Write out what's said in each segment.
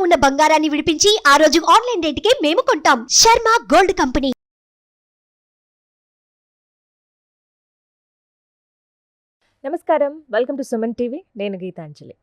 ఉన్న బంగారాన్ని విడిపించి ఆ రోజు ఆన్లైన్ రేటుకే మేము కొంటాం. Sharma gold company. నమస్కారం. Welcome to Suman TV. నేను గీతాంజలి.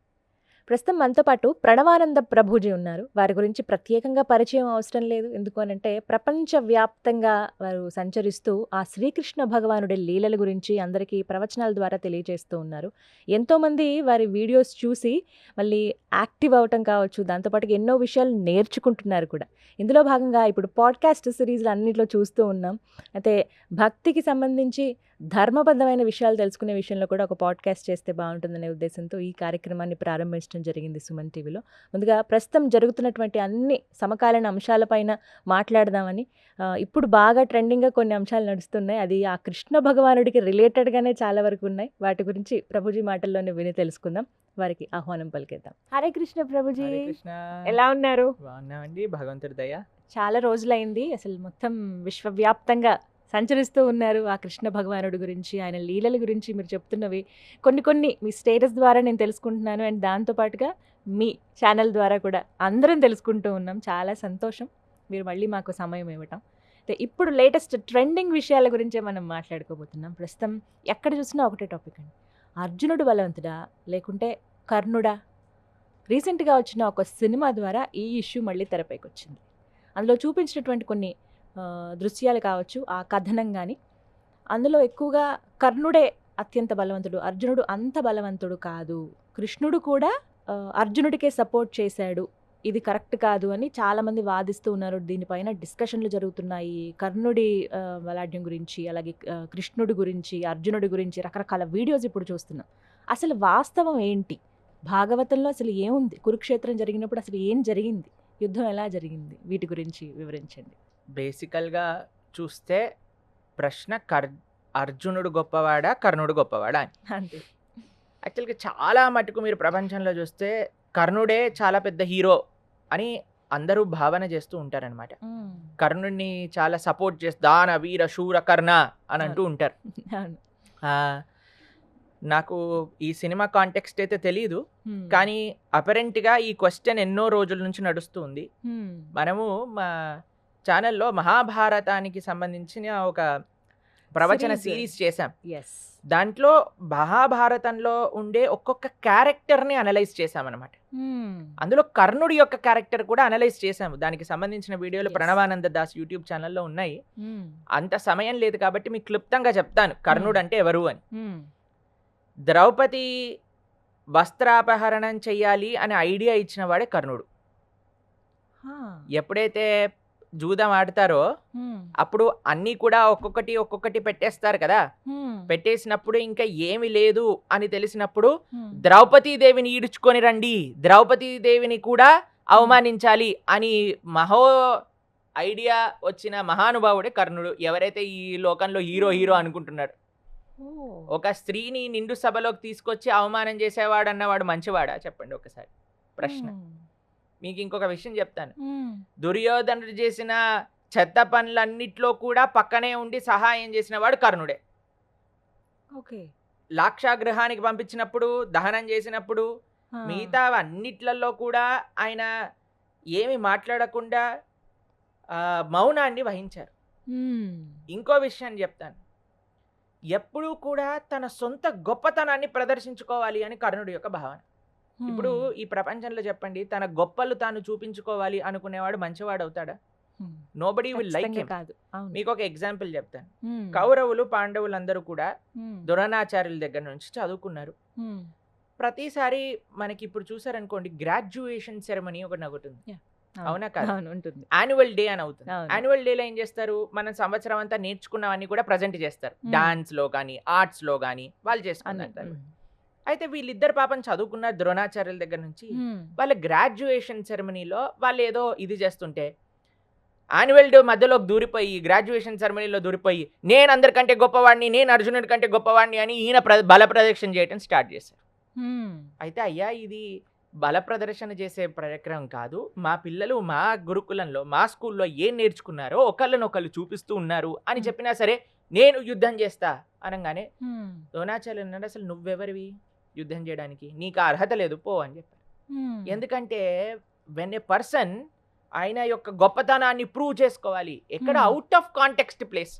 ప్రస్తుతం మనతో పాటు ప్రణవానంద ప్రభుజీ ఉన్నారు. వారి గురించి ప్రత్యేకంగా పరిచయం అవసరం లేదు. ఎందుకు అనంటే ప్రపంచవ్యాప్తంగా వారు సంచరిస్తూ ఆ శ్రీకృష్ణ భగవానుడి లీలల గురించి అందరికీ ప్రవచనాల ద్వారా తెలియజేస్తూ ఉన్నారు. ఎంతోమంది వారి వీడియోస్ చూసి మళ్ళీ యాక్టివ్ అవటం కావచ్చు దాంతోపాటు ఎన్నో విషయాలు నేర్చుకుంటున్నారు కూడా. ఇందులో భాగంగా ఇప్పుడు పాడ్కాస్ట్ సిరీస్లు అన్నింటిలో చూస్తూ ఉన్నాం. అయితే భక్తికి సంబంధించి ధర్మబద్ధమైన విషయాలు తెలుసుకునే విషయంలో కూడా ఒక పాడ్కాస్ట్ చేస్తే బాగుంటుందనే ఉద్దేశంతో ఈ కార్యక్రమాన్ని ప్రారంభించడం జరిగింది సుమన్ టీవీలో. ముందుగా ప్రస్తుతం జరుగుతున్నటువంటి అన్ని సమకాలీన అంశాలపైన మాట్లాడదామని ఇప్పుడు బాగా ట్రెండింగ్గా కొన్ని అంశాలు నడుస్తున్నాయి. అది ఆ కృష్ణ భగవానుడికి రిలేటెడ్గానే చాలా వరకు ఉన్నాయి. వాటి గురించి ప్రభుజీ మాటల్లోనే విని తెలుసుకుందాం. వారికి ఆహ్వానం పలికేద్దాం. హరే కృష్ణ ప్రభుజీ. ఎలా ఉన్నారు? బాగున్నామండి. భగవంతుడి దయ. చాలా రోజులైంది. అసలు మొత్తం విశ్వవ్యాప్తంగా సంచరిస్తూ ఉన్నారు ఆ కృష్ణ భగవానుడి గురించి ఆయన లీలల గురించి మీరు చెప్తున్నవి. కొన్ని కొన్ని మీ స్టేటస్ ద్వారా నేను తెలుసుకుంటున్నాను అండ్ దాంతోపాటుగా మీ ఛానల్ ద్వారా కూడా అందరం తెలుసుకుంటూ ఉన్నాం. చాలా సంతోషం. మీరు మళ్ళీ మాకు సమయం ఇవ్వటం. అయితే ఇప్పుడు లేటెస్ట్ ట్రెండింగ్ విషయాల గురించే మనం మాట్లాడుకోబోతున్నాం. ప్రస్తుతం ఎక్కడ చూసినా ఒకటే టాపిక్ అండి. అర్జునుడు బలవంతుడా? లేకుంటే కర్ణుడా? రీసెంట్గా వచ్చిన ఒక సినిమా ద్వారా ఈ ఇష్యూ మళ్ళీ తెరపైకి వచ్చింది అందులో చూపించినటువంటి కొన్ని దృశ్యాలు కావచ్చు ఆ కథనం కానీ అందులో ఎక్కువగా కర్ణుడే అత్యంత బలవంతుడు అర్జునుడు అంత బలవంతుడు కాదు. కృష్ణుడు కూడా అర్జునుడికే సపోర్ట్ చేశాడు. ఇది కరెక్ట్ కాదు అని చాలామంది వాదిస్తూ ఉన్నారు. దీనిపైన డిస్కషన్లు జరుగుతున్నాయి. కర్ణుడి బలాఢ్యం గురించి అలాగే కృష్ణుడి గురించి అర్జునుడి గురించి రకరకాల వీడియోస్ ఇప్పుడు చూస్తున్నాం. అసలు వాస్తవం ఏంటి? భాగవతంలో అసలు ఏముంది? కురుక్షేత్రం జరిగినప్పుడు అసలు ఏం జరిగింది? యుద్ధం ఎలా జరిగింది? వీటి గురించి వివరించండి. బేసికల్గా చూస్తే ప్రశ్న కర్ అర్జునుడు గొప్పవాడా కర్ణుడు గొప్పవాడా అని. యాక్చువల్గా చాలా మటుకు మీరు ప్రపంచంలో చూస్తే కర్ణుడే చాలా పెద్ద హీరో అని అందరూ భావన చేస్తూ ఉంటారనమాట కర్ణుడిని చాలా సపోర్ట్ చేసి దాన వీర శూర కర్ణ అని అంటూ ఉంటారు. నాకు ఈ సినిమా కాంటెక్స్ట్ అయితే తెలియదు. కానీ అపరెంట్గా ఈ క్వశ్చన్ ఎన్నో రోజుల నుంచి నడుస్తుంది. మనము మా ఛానల్లో మహాభారతానికి సంబంధించిన ఒక ప్రవచన. సిరీస్ చేశాం. దాంట్లో మహాభారతంలో ఉండే ఒక్కొక్క క్యారెక్టర్ని అనలైజ్ చేశామన్నమాట హ్మ్. అందులో కర్ణుడి యొక్క క్యారెక్టర్ కూడా అనలైజ్ చేశాము దానికి సంబంధించిన వీడియోలు. ప్రణవానంద దాస్ యూట్యూబ్ ఛానల్లో ఉన్నాయి హ్మ్. అంత సమయం లేదు కాబట్టి మీకు క్లుప్తంగా చెప్తాను కర్ణుడు అంటే ఎవరు అని. ద్రౌపది వస్త్రాపహరణం చెయ్యాలి అనే ఐడియా ఇచ్చిన వాడే కర్ణుడు. ఎప్పుడైతే జూదం ఆడతారో. అప్పుడు అన్నీ కూడా ఒక్కొక్కటి ఒక్కొక్కటి పెట్టేస్తారు కదా. పెట్టేసినప్పుడు ఇంకా ఏమి లేదు అని తెలిసినప్పుడు. ద్రౌపదీదేవిని ఈడ్చుకొని రండి ద్రౌపదీదేవిని కూడా అవమానించాలి అని మహో ఐడియా వచ్చిన మహానుభావుడే కర్ణుడు ఎవరైతే ఈ లోకంలో హీరో హీరో అనుకుంటున్నాడు. ఒక స్త్రీని నిండు సభలోకి తీసుకొచ్చి అవమానం చేసేవాడు అన్నవాడు మంచివాడా చెప్పండి ఒకసారి ప్రశ్న. మీకు ఇంకొక విషయం చెప్తాను. దుర్యోధనుడు చేసిన చెత్త పనులన్నిట్లో కూడా పక్కనే ఉండి సహాయం చేసిన వాడు కర్ణుడే ఓకే లాక్షాగృహానికి పంపించినప్పుడు దహనం చేసినప్పుడు. మిగతా అన్నిట్లలో కూడా ఆయన ఏమి మాట్లాడకుండా మౌనాన్ని వహించారు. ఇంకో విషయం చెప్తాను ఎప్పుడూ కూడా తన సొంత గొప్పతనాన్ని ప్రదర్శించుకోవాలి అని కర్ణుడి యొక్క భావన. ఇప్పుడు ఈ ప్రపంచంలో చెప్పండి తన గొప్పలు తాను చూపించుకోవాలి అనుకునేవాడు మంచివాడు అవుతాడా. నోబడి విల్ లైక్ కాదు మీకు ఒక ఎగ్జాంపుల్ చెప్తాను. కౌరవులు పాండవులందరూ కూడా హ్మ్. ద్రోణాచార్యుల దగ్గర నుంచి చదువుకున్నారు. ప్రతిసారి మనకి ఇప్పుడు చూసారనుకోండి గ్రాడ్యుయేషన్ సెరమనీ ఒకటి ఉంది అవును. కాదా? ఉంటుంది యాన్యువల్ డే అని అవుతుంది. యాన్యువల్ డేలో ఏం చేస్తారు మనం సంవత్సరం అంతా నేర్చుకున్నవన్నీ కూడా ప్రజెంట్ చేస్తారు. డాన్స్లో కానీ ఆర్ట్స్లో కానీ వాళ్ళు అన్ని. అయితే వీళ్ళిద్దరు పాపం చదువుకున్నారు ద్రోణాచార్యుల దగ్గర నుంచి. వాళ్ళ గ్రాడ్యుయేషన్ సెరమనీలో వాళ్ళు ఏదో ఇది చేస్తుంటే యాన్యువల్ డే మధ్యలోకి దూరిపోయి గ్రాడ్యుయేషన్ సెరమనీలో దూరిపోయి నేను అందరికంటే గొప్పవాడిని నేను అర్జునుడి కంటే గొప్పవాడిని అని ఈయన ప్ర బల ప్రదర్శన చేయడం స్టార్ట్ చేశారు. అయితే అయ్యా ఇది బల ప్రదర్శన చేసే కార్యక్రమం కాదు మా పిల్లలు మా గురుకులంలో మా స్కూల్లో ఏం నేర్చుకున్నారో ఒకళ్ళనొకళ్ళు చూపిస్తూ ఉన్నారు అని. చెప్పినా సరే నేను యుద్ధం చేస్తా అనగానే. ద్రోణాచార్యులు అన్నాడు అసలు నువ్వెవరివి యుద్ధం చేయడానికి నీకు ఆ అర్హత లేదు పో అని చెప్పారు. ఎందుకంటే వెన్ ఏ పర్సన్ ఆయన యొక్క గొప్పతనాన్ని ప్రూవ్ చేసుకోవాలి ఎక్కడ. Out of context place.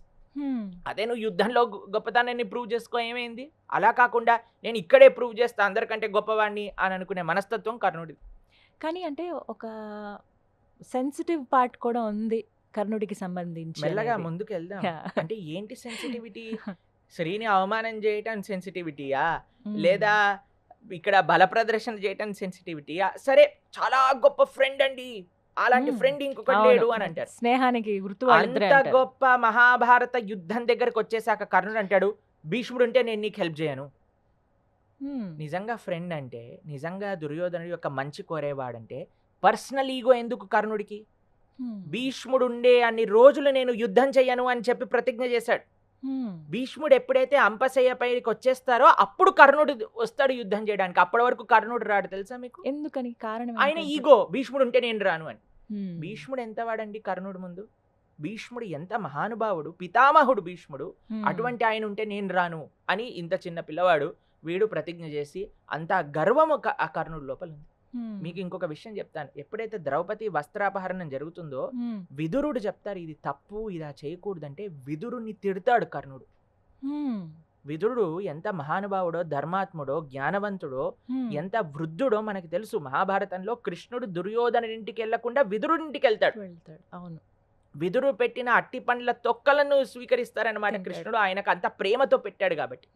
అదే నువ్వు యుద్ధంలో గొప్పతనాన్ని ప్రూవ్ చేసుకో ఏమైంది అలా కాకుండా నేను ఇక్కడే ప్రూవ్ చేస్తా అందరికంటే గొప్పవాడిని అని అనుకునే మనస్తత్వం కర్ణుడి కానీ అంటే ఒక సెన్సిటివ్ పార్ట్ కూడా ఉంది కర్ణుడికి సంబంధించి మెల్లగా. ముందుకు వెళ్దాం. అంటే ఏంటి సెన్సిటివిటీ శ్రీని అవమానం చేయటం సెన్సిటివిటీయా. లేదా ఇక్కడ బల ప్రదర్శన చేయటం సెన్సిటివిటీయా సరే చాలా గొప్ప ఫ్రెండ్ అండి అలాంటి. ఫ్రెండ్ ఇంకొకటి. లేడు అని అంటారు స్నేహానికి గుర్తు అంత. గొప్ప మహాభారత యుద్ధం దగ్గరకు వచ్చేసాక కర్ణుడు అంటాడు భీష్ముడు ఉంటే నేను నీకు హెల్ప్ చేయను. నిజంగా ఫ్రెండ్ అంటే నిజంగా దుర్యోధనుడి యొక్క మంచి కోరేవాడంటే పర్సనల్ ఈగో ఎందుకు కర్ణుడికి. భీష్ముడు ఉండే అన్ని రోజులు నేను యుద్ధం చెయ్యను అని చెప్పి ప్రతిజ్ఞ చేశాడు. భీష్ముడు ఎప్పుడైతే అంపశయ్య పైకి వచ్చేస్తారో అప్పుడు కర్ణుడు వస్తాడు యుద్ధం చేయడానికి అప్పటి వరకు కర్ణుడు రాడు తెలుసా మీకు ఎందుకని కారణం ఆయన? ఈగో భీష్ముడు ఉంటే నేను రాను అని. భీష్ముడు ఎంత వాడండి కర్ణుడు ముందు భీష్ముడు ఎంత మహానుభావుడు పితామహుడు భీష్ముడు. అటువంటి ఆయన ఉంటే నేను రాను అని ఇంత చిన్న పిల్లవాడు వీడు ప్రతిజ్ఞ చేసి అంత గర్వము ఆ కర్ణుడు లోపల ఉంది. మీకు ఇంకొక విషయం చెప్తాను ఎప్పుడైతే ద్రౌపది వస్త్రాపహరణం జరుగుతుందో. విదురుడు చెప్తారు ఇది తప్పు ఇలా చేయకూడదంటే విదురుని తిడతాడు కర్ణుడు. విదురుడు ఎంత మహానుభావుడో ధర్మాత్ముడో జ్ఞానవంతుడో. ఎంత వృద్ధుడో మనకి తెలుసు మహాభారతంలో కృష్ణుడు దుర్యోధన ఇంటికి వెళ్ళకుండా విదురుడింటికి వెళ్తాడు వెళ్తాడు అవును విదురు పెట్టిన అట్టి పండ్ల తొక్కలను స్వీకరిస్తారనమాట. కృష్ణుడు ఆయనకు అంత ప్రేమతో పెట్టాడు కాబట్టి.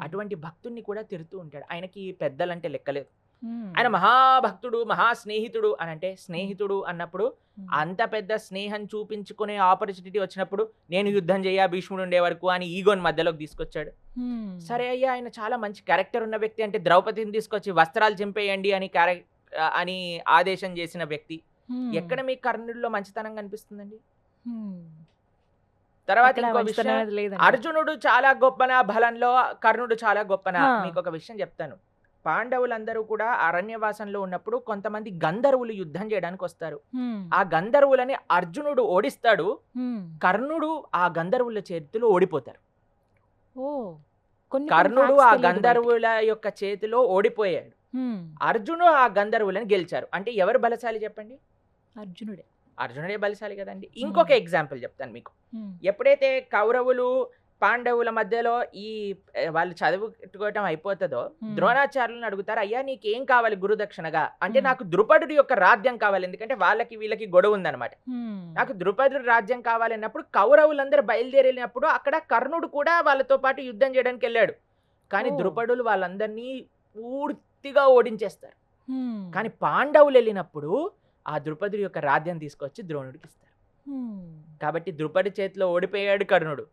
అటువంటి భక్తుణ్ణి కూడా తిడుతూ ఉంటాడు ఆయనకి పెద్దలంటే లెక్కలేదు. ఆయన మహాభక్తుడు మహా స్నేహితుడు అని అంటే స్నేహితుడు అన్నప్పుడు. అంత పెద్ద స్నేహం చూపించుకునే ఆపర్చునిటీ వచ్చినప్పుడు నేను యుద్ధం చేయ భీష్ముడు ఉండే వరకు అని ఈగోని మధ్యలోకి తీసుకొచ్చాడు. సరే అయ్యా ఆయన చాలా మంచి క్యారెక్టర్ ఉన్న వ్యక్తి అంటే ద్రౌపదిని తీసుకొచ్చి వస్త్రాలు చింపేయండి అని క్యారె అని ఆదేశం చేసిన వ్యక్తి. ఎక్కడ మీకు కర్ణుడిలో మంచితనం కనిపిస్తుందండి. తర్వాత ఇంకో విషయం. అర్జునుడు చాలా గొప్పనా బలంలో కర్ణుడు చాలా గొప్పనా. మీకు ఒక విషయం చెప్తాను పాండవులందరూ కూడా అరణ్యవాసంలో ఉన్నప్పుడు కొంతమంది గంధర్వులు యుద్ధం చేయడానికి వస్తారు. ఆ గంధర్వులని అర్జునుడు ఓడిస్తాడు. కర్ణుడు ఆ గంధర్వుల చేతిలో ఓడిపోతారు. కర్ణుడు ఆ గంధర్వుల యొక్క చేతిలో ఓడిపోయాడు. అర్జును ఆ గంధర్వులను గెలిచారు. అంటే ఎవరు బలశాలి చెప్పండి? అర్జునుడే. అర్జునుడే బలశాలి కదండి. ఇంకొక ఎగ్జాంపుల్ చెప్తాను మీకు. ఎప్పుడైతే కౌరవులు పాండవుల మధ్యలో ఈ వాళ్ళు చదువుకోవటం అయిపోతుందో. ద్రోణాచార్యులను అడుగుతారు అయ్యా నీకేం కావాలి గురుదక్షిణగా అంటే. నాకు ద్రుపదుడి యొక్క రాజ్యం కావాలి ఎందుకంటే వాళ్ళకి వీళ్ళకి గొడవ ఉందన్నమాట. నాకు ద్రుపదుడి రాజ్యం కావాలన్నప్పుడు కౌరవులందరూ బయలుదేరినప్పుడు అక్కడ కర్ణుడు కూడా వాళ్ళతో పాటు యుద్ధం చేయడానికి వెళ్ళాడు కానీ. ద్రుపదులు వాళ్ళందరినీ పూర్తిగా ఓడించేస్తారు. కానీ పాండవులు వెళ్ళినప్పుడు ఆ ద్రుపదుడి యొక్క రాజ్యం తీసుకొచ్చి ద్రోణుడికి ఇస్తారు. కాబట్టి ద్రుపది చేతిలో ఓడిపోయాడు కర్ణుడు.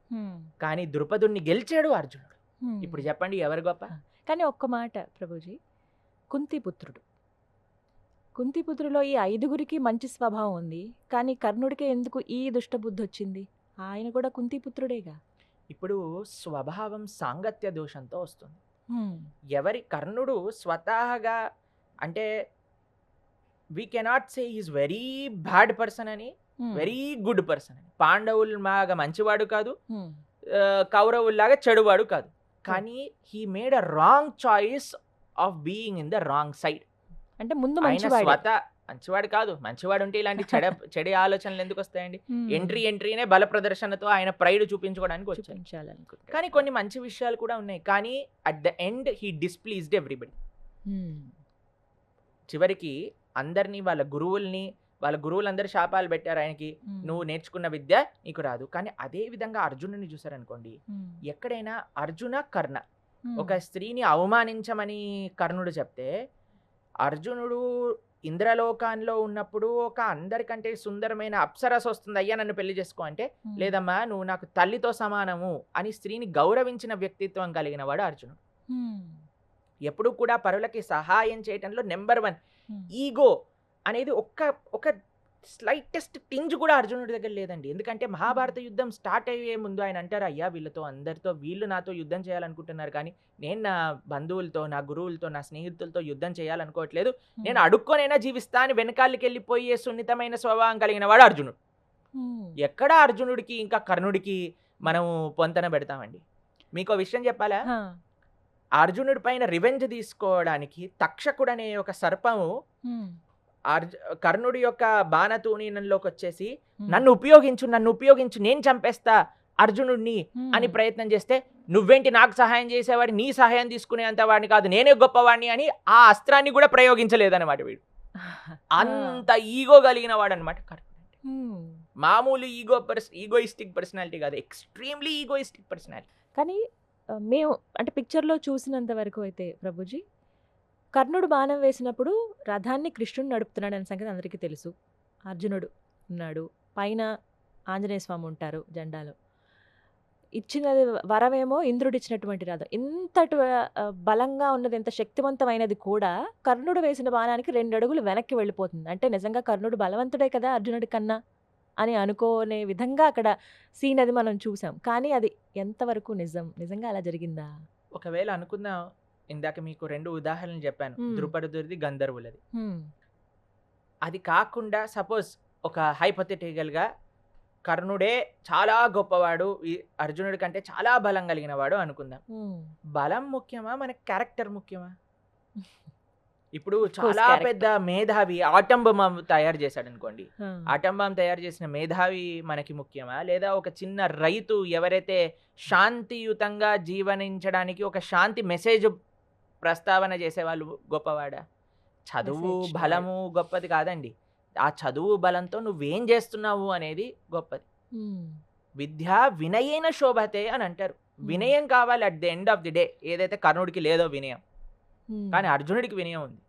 కానీ ద్రుపదుడిని గెలిచాడు అర్జునుడు. ఇప్పుడు చెప్పండి ఎవరు గొప్ప? కానీ ఒక్క మాట ప్రభుజీ. కుంతిపుత్రుడు. కుంతిపుత్రులో ఈ ఐదుగురికి మంచి స్వభావం ఉంది. కానీ కర్ణుడికి ఎందుకు ఈ దుష్టబుద్ధి వచ్చింది? ఆయన కూడా కుంతిపుత్రుడేగా. ఇప్పుడు స్వభావం సాంగత్య దోషంతో వస్తుంది. ఎవరి కర్ణుడు స్వతహాగా అంటే we cannot say is very bad person అని. వెరీ గుడ్ పర్సన్ అని పాండవులు లాగా మంచివాడు కాదు కౌరవుల్లాగా చెడువాడు కాదు. కానీ he made a wrong choice of being in the wrong side. అంటే ముందు స్వత మంచివాడు కాదు మంచివాడు ఉంటే ఇలాంటి చెడ చెడు ఆలోచనలు ఎందుకు వస్తాయండి. ఎంట్రీ ఎంట్రీనే బల ప్రదర్శనతో ఆయన ప్రైడ్ చూపించుకోవడానికి చూపించాలనుకుంటా కానీ కొన్ని మంచి విషయాలు కూడా ఉన్నాయి. కానీ at the end he displeased everybody. చివరికి అందరినీ వాళ్ళ గురువుల్ని వాళ్ళ గురువులందరూ శాపాలు పెట్టారు ఆయనకి. నువ్వు నేర్చుకున్న విద్య నీకు రాదు కానీ అదే విధంగా అర్జునుని చూసారనుకోండి. ఎక్కడైనా అర్జున కర్ణ. ఒక స్త్రీని అవమానించమని కర్ణుడు చెప్తే అర్జునుడు ఇంద్రలోకాల్లో ఉన్నప్పుడు ఒక అందరికంటే సుందరమైన అప్సరస్ వస్తుంది అయ్యా నన్ను పెళ్ళి చేసుకో అంటే. లేదమ్మా నువ్వు నాకు తల్లితో సమానము అని స్త్రీని గౌరవించిన వ్యక్తిత్వం కలిగిన వాడు అర్జునుడు. ఎప్పుడు కూడా పరులకి సహాయం చేయటంలో నెంబర్ వన్. ఈగో అనేది ఒక్క ఒక స్లైటెస్ట్ టింజ్ కూడా అర్జునుడి దగ్గర లేదండి. ఎందుకంటే మహాభారత యుద్ధం స్టార్ట్ అయ్యే ముందు ఆయన అంటారు అయ్యా వీళ్ళతో అందరితో వీళ్ళు నాతో యుద్ధం చేయాలనుకుంటున్నారు కానీ నేను నా బంధువులతో నా గురువులతో నా స్నేహితులతో యుద్ధం చేయాలనుకోవట్లేదు. నేను అడుక్కొనైనా జీవిస్తా అని వెనకాలకి వెళ్ళిపోయే సున్నితమైన స్వభావం కలిగిన వాడు అర్జునుడు. ఎక్కడ అర్జునుడికి ఇంకా కర్ణుడికి మనము పొంతన పెడతామండి. మీకు విషయం చెప్పాలా. అర్జునుడి పైన రివెంజ్ తీసుకోవడానికి తక్షకుడు అనే ఒక సర్పము కర్ణుడి యొక్క బాణతూనీనంలోకి వచ్చేసి. నన్ను ఉపయోగించు నన్ను ఉపయోగించు నేను చంపేస్తా అర్జునుడిని. అని ప్రయత్నం చేస్తే నువ్వేంటి నాకు సహాయం చేసేవాడి నీ సహాయం తీసుకునేంత వాడిని కాదు నేనే గొప్పవాడిని అని ఆ అస్త్రాన్ని కూడా ప్రయోగించలేదన్నమాట వీడు అంత ఈగో కలిగిన వాడు అనమాట. మామూలు ఈగో పర్స్ ఈగోయిస్టిక్ పర్సనాలిటీ కాదు ఎక్స్ట్రీమ్లీ ఈగోయిస్టిక్ పర్సనాలిటీ కానీ మేము అంటే పిక్చర్లో చూసినంత వరకు అయితే ప్రభుజీ కర్ణుడు బాణం వేసినప్పుడు రథాన్ని కృష్ణుడు నడుపుతున్నాడు అనే సంగతి అందరికీ తెలుసు. అర్జునుడు ఉన్నాడు. పైన ఆంజనేయ స్వామి ఉంటారు జెండాలో. ఇచ్చినది వరమేమో ఇంద్రుడు ఇచ్చినటువంటి రథం. ఇంతటి బలంగా ఉన్నది ఎంత శక్తివంతమైనది కూడా కర్ణుడు వేసిన బాణానికి రెండు అడుగులు వెనక్కి వెళ్ళిపోతుంది. అంటే నిజంగా కర్ణుడు బలవంతుడే కదా అర్జునుడి కన్నా అని అనుకోనే విధంగా అక్కడ సీన్ అది మనం చూసాం. కానీ అది ఎంతవరకు నిజం? నిజంగా అలా జరిగిందా? ఒకవేళ అనుకుందాం ఇందాక మీకు రెండు ఉదాహరణలు చెప్పాను. ద్రుపదుడిది గంధర్వులది. అది కాకుండా సపోజ్ ఒక hypothetical గా కర్ణుడే చాలా గొప్పవాడు అర్జునుడి కంటే చాలా బలం కలిగిన వాడు అనుకుందాం. బలం ముఖ్యమా మనకి క్యారెక్టర్ ముఖ్యమా ఇప్పుడు చాలా. పెద్ద మేధావి ఆటం బొమ్మ తయారు చేశాడు అనుకోండి. ఆటం బాంబ్ తయారు చేసిన మేధావి మనకి ముఖ్యమా లేదా ఒక చిన్న రైతు ఎవరైతే శాంతియుతంగా జీవనించడానికి ఒక శాంతి మెసేజ్ ప్రస్తావన చేసేవాళ్ళు గొప్పవాడా? చదువు బలము గొప్పది కాదండి. ఆ చదువు బలంతో నువ్వేం చేస్తున్నావు అనేది గొప్పది. విద్య వినయేన శోభతే అని అంటారు. వినయం కావాలి at the end of the day. ఏదైతే కర్ణుడికి లేదో వినయం. కానీ అర్జునుడికి వినయం ఉంది.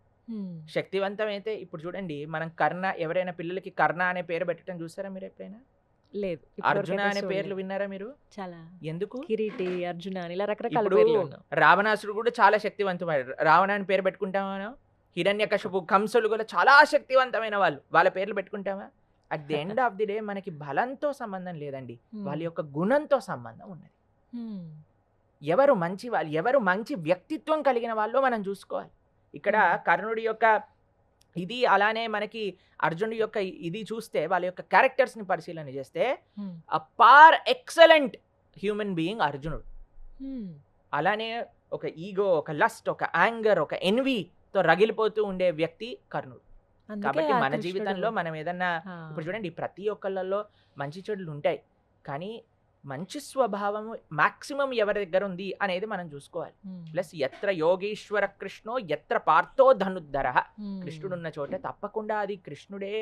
శక్తివంతమైతే ఇప్పుడు చూడండి మనం కర్ణ ఎవరైనా పిల్లలకి కర్ణ అనే పేరు పెట్టడం చూసారా మీరు ఎప్పుడైనా? లేదు అర్జున అనే పేర్లు. విన్నారా మీరు చాలా ఎందుకు కిరీటి అర్జున అని ఇలా రకరకాల పేర్లు. రావణాసుడు కూడా చాలా శక్తివంతమైన రావణ అని పేరు పెట్టుకుంటామా హిరణ్యకశపు కంసులు కూడా చాలా శక్తివంతమైన వాళ్ళు వాళ్ళ పేర్లు పెట్టుకుంటామా at the end of the day మనకి బలంతో సంబంధం లేదండి. వాళ్ళ యొక్క గుణంతో సంబంధం ఉన్నది. ఎవరు మంచి వాళ్ళు ఎవరు మంచి వ్యక్తిత్వం కలిగిన వాళ్ళు మనం చూసుకోవాలి ఇక్కడ. కర్ణుడి యొక్క ఇది అలానే మనకి అర్జునుడి యొక్క ఇది చూస్తే వాళ్ళ యొక్క క్యారెక్టర్స్ని పరిశీలన చేస్తే పార్ ఎక్సలెంట్ హ్యూమన్ బీయింగ్ అర్జునుడు. అలానే ఒక ఈగో ఒక లస్ట్ ఒక యాంగర్ ఒక ఎన్వీతో రగిలిపోతూ ఉండే వ్యక్తి కర్ణుడు. కాబట్టి మన జీవితంలో మనం ఏదన్నా. ఇప్పుడు చూడండి ప్రతి ఒక్కళ్ళల్లో మంచి చెడులు ఉంటాయి కానీ మంచి స్వభావం మాక్సిమం ఎవరి దగ్గర ఉంది అనేది మనం చూసుకోవాలి. ప్లస్ ఎత్ర యోగేశ్వర కృష్ణో ఎత్ర పార్థో ధనుద్ధర హ్మ్. కృష్ణుడు ఉన్న చోట తప్పకుండా అది కృష్ణుడే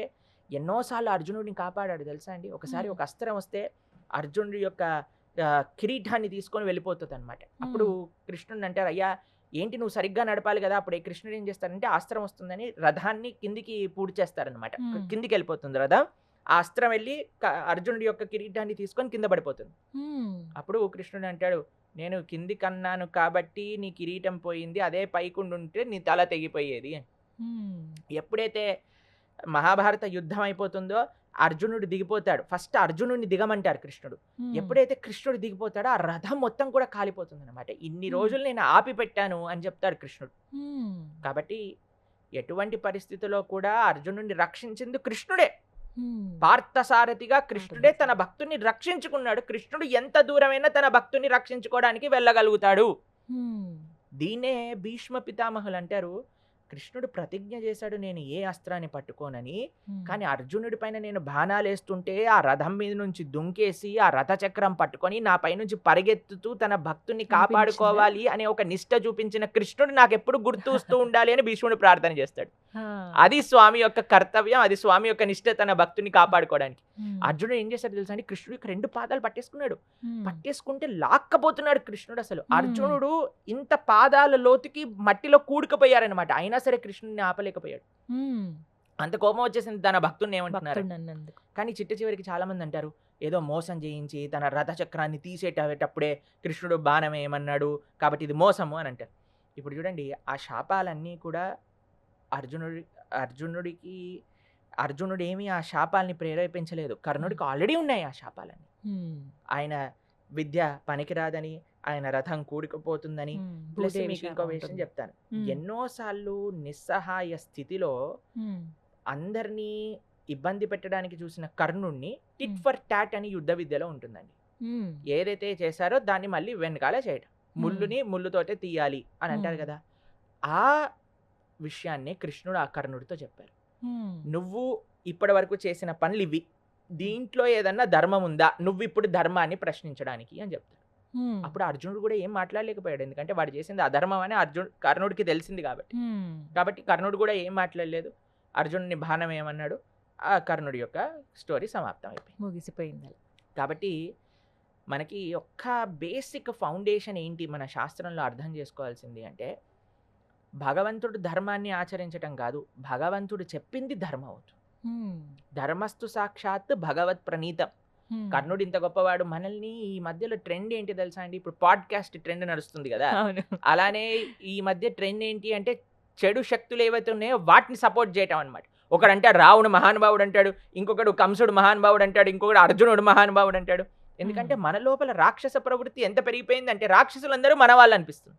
ఎన్నోసార్లు అర్జునుడిని కాపాడాడు తెలుసా అండి ఒకసారి. ఒక అస్త్రం వస్తే అర్జునుడి యొక్క కిరీటాన్ని తీసుకొని వెళ్ళిపోతుంది అనమాట అప్పుడు కృష్ణుడు అంటారు అయ్యా ఏంటి నువ్వు సరిగ్గా నడపాలి కదా అప్పుడు కృష్ణుడు ఏం చేస్తారంటే ఆ అస్త్రం వస్తుందని రథాన్ని కిందికి పూడి చేస్తారనమాట Hmm. కిందికి వెళ్ళిపోతుంది రథం ఆ అస్త్రం వెళ్ళి అర్జునుడి యొక్క కిరీటాన్ని తీసుకొని కింద పడిపోతుంది. అప్పుడు కృష్ణుడు అంటాడు నేను కింది కన్నాను కాబట్టి నీ కిరీటం పోయింది అదే పైకుండి ఉంటే నీ తల తెగిపోయేది. ఎప్పుడైతే మహాభారత యుద్ధం అయిపోతుందో అర్జునుడు దిగిపోతాడు ఫస్ట్ అర్జునుడిని దిగమంటారు కృష్ణుడు. ఎప్పుడైతే కృష్ణుడు దిగిపోతాడో ఆ రథం మొత్తం కూడా కాలిపోతుంది అనమాట ఇన్ని. రోజులు నేను ఆపి పెట్టాను అని చెప్తాడు కృష్ణుడు. కాబట్టి ఎటువంటి పరిస్థితిలో కూడా అర్జునుడిని రక్షించింది కృష్ణుడే. పార్థసారథిగా కృష్ణుడే తన భక్తుని రక్షించుకున్నాడు. కృష్ణుడు ఎంత దూరమైనా తన భక్తుని రక్షించుకోవడానికి వెళ్ళగలుగుతాడు. దీన్నే భీష్మ పితామహులు అంటారు. కృష్ణుడు ప్రతిజ్ఞ చేశాడు నేను ఏ అస్త్రాన్ని పట్టుకోనని. కానీ అర్జునుడి పైన నేను బాణాలు వేస్తుంటే ఆ రథం మీద నుంచి దుంకేసి ఆ రథ చక్రం పట్టుకొని నా పై నుంచి పరిగెత్తుతూ తన భక్తుని కాపాడుకోవాలి అనే ఒక నిష్ట చూపించిన కృష్ణుడు నాకు ఎప్పుడు గుర్తు వస్తూ ఉండాలి అని భీష్ముడు ప్రార్థన చేస్తాడు. అది స్వామి యొక్క కర్తవ్యం అది స్వామి యొక్క నిష్ట తన భక్తుని కాపాడుకోవడానికి. అర్జునుడు ఏం చేశాడు తెలుసా అండి? కృష్ణుడు యొక్క రెండు పాదాలు పట్టేసుకున్నాడు. పట్టేసుకుంటే లాక్కపోతున్నాడు కృష్ణుడు అసలు. అర్జునుడు ఇంత పాదాల లోతుకి మట్టిలో కూడుకుపోయారనమాట అయినా సరే కృష్ణుడిని ఆపలేకపోయాడు. అంత కోపం వచ్చేసింది తన భక్తుడిని ఏమంటున్నారు? కానీ చిట్ట చివరికి చాలా మంది అంటారు ఏదో మోసం చేయించి తన రథ చక్రాన్ని తీసేటప్పుడే కృష్ణుడు బాణం ఏమన్నాడు? కాబట్టి ఇది మోసము అని అంటారు. ఇప్పుడు చూడండి ఆ శాపాలన్నీ కూడా అర్జునుడి అర్జునుడికి అర్జునుడు ఏమీ ఆ శాపాలని ప్రేరేపించలేదు కర్ణుడికి ఆల్రెడీ ఉన్నాయి ఆ శాపాలన్నీ హ్మ్. ఆయన విద్య పనికిరాదని ఆయన రథం కూడుకుపోతుందని. ప్లస్ మీకు ఇంకో విషయం. చెప్తాను. ఎన్నోసార్లు నిస్సహాయ స్థితిలో. అందరినీ ఇబ్బంది పెట్టడానికి చూసిన కర్ణుణ్ణి టిట్. ఫర్ టాట్ అని యుద్ధ విద్యలో ఉంటుందండి. ఏదైతే చేశారో దాన్ని మళ్ళీ వెనకాల చేయటం ముళ్ళుని ముళ్ళుతోటే తీయాలి అని అంటారు. కదా ఆ విషయాన్ని కృష్ణుడు ఆ కర్ణుడితో చెప్పారు. నువ్వు ఇప్పటి వరకు చేసిన పనులు ఇవి దీంట్లో ఏదన్నా ధర్మం ఉందా? నువ్వు ఇప్పుడు ధర్మాన్ని ప్రశ్నించడానికి అని చెప్తాడు. అప్పుడు అర్జునుడు కూడా ఏం మాట్లాడలేకపోయాడు. ఎందుకంటే వాడు చేసింది అధర్మం అని అర్జున్ కర్ణుడికి తెలిసింది కాబట్టి. కాబట్టి కర్ణుడు కూడా ఏం మాట్లాడలేదు. అర్జునుడిని బాణం ఏమన్నాడు? ఆ కర్ణుడి యొక్క స్టోరీ సమాప్తం అయిపోయింది. ముగిసిపోయింది. కాబట్టి మనకి ఒక్క బేసిక్ ఫౌండేషన్ ఏంటి మన శాస్త్రంలో అర్థం చేసుకోవాల్సింది అంటే భగవంతుడు ధర్మాన్ని ఆచరించటం కాదు భగవంతుడు చెప్పింది ధర్మం అవుతుంది హ్మ్. ధర్మస్తు సాక్షాత్ భగవత్ ప్రణీతం. కర్ణుడు ఇంత గొప్పవాడు. మనల్ని ఈ మధ్యలో ట్రెండ్ ఏంటి తెలుసా అండి? ఇప్పుడు పాడ్కాస్ట్ ట్రెండ్ నడుస్తుంది కదా. అలానే ఈ మధ్య ట్రెండ్ ఏంటి అంటే చెడు శక్తులు ఏవైతే ఉన్నాయో వాటిని సపోర్ట్ చేయటం అనమాట ఒకడంటే రావణుడు మహానుభావుడు అంటాడు ఇంకొకడు కంసుడు మహానుభావుడు అంటాడు ఇంకొకడు అర్జునుడు మహానుభావుడు అంటాడు. ఎందుకంటే మన లోపల రాక్షస ప్రవృత్తి ఎంత పెరిగిపోయింది అంటే రాక్షసులందరూ మన వాళ్ళు అనిపిస్తుంది.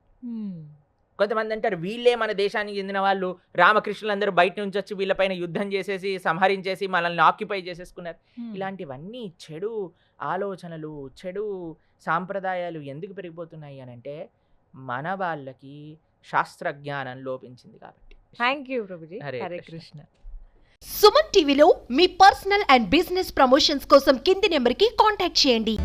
కొంతమంది అంటారు వీళ్ళే మన దేశానికి చెందిన వాళ్ళు రామకృష్ణులందరూ బయట నుంచి వచ్చి వీళ్ళపైన యుద్ధం చేసేసి సంహరించేసి మనల్ని ఆక్యుపై చేసేసుకున్నారు. ఇలాంటివన్నీ చెడు ఆలోచనలు చెడు సాంప్రదాయాలు ఎందుకు పెరిగిపోతున్నాయి అని అంటే మన వాళ్ళకి శాస్త్ర జ్ఞానం లోపించింది కాబట్టి. Thank you Prabhuji. హరే. కృష్ణ. సుమన్ టీవీలో మీ పర్సనల్ అండ్ బిజినెస్ ప్రమోషన్స్ కోసం కింది నెంబర్కి కాంటాక్ట్ చేయండి.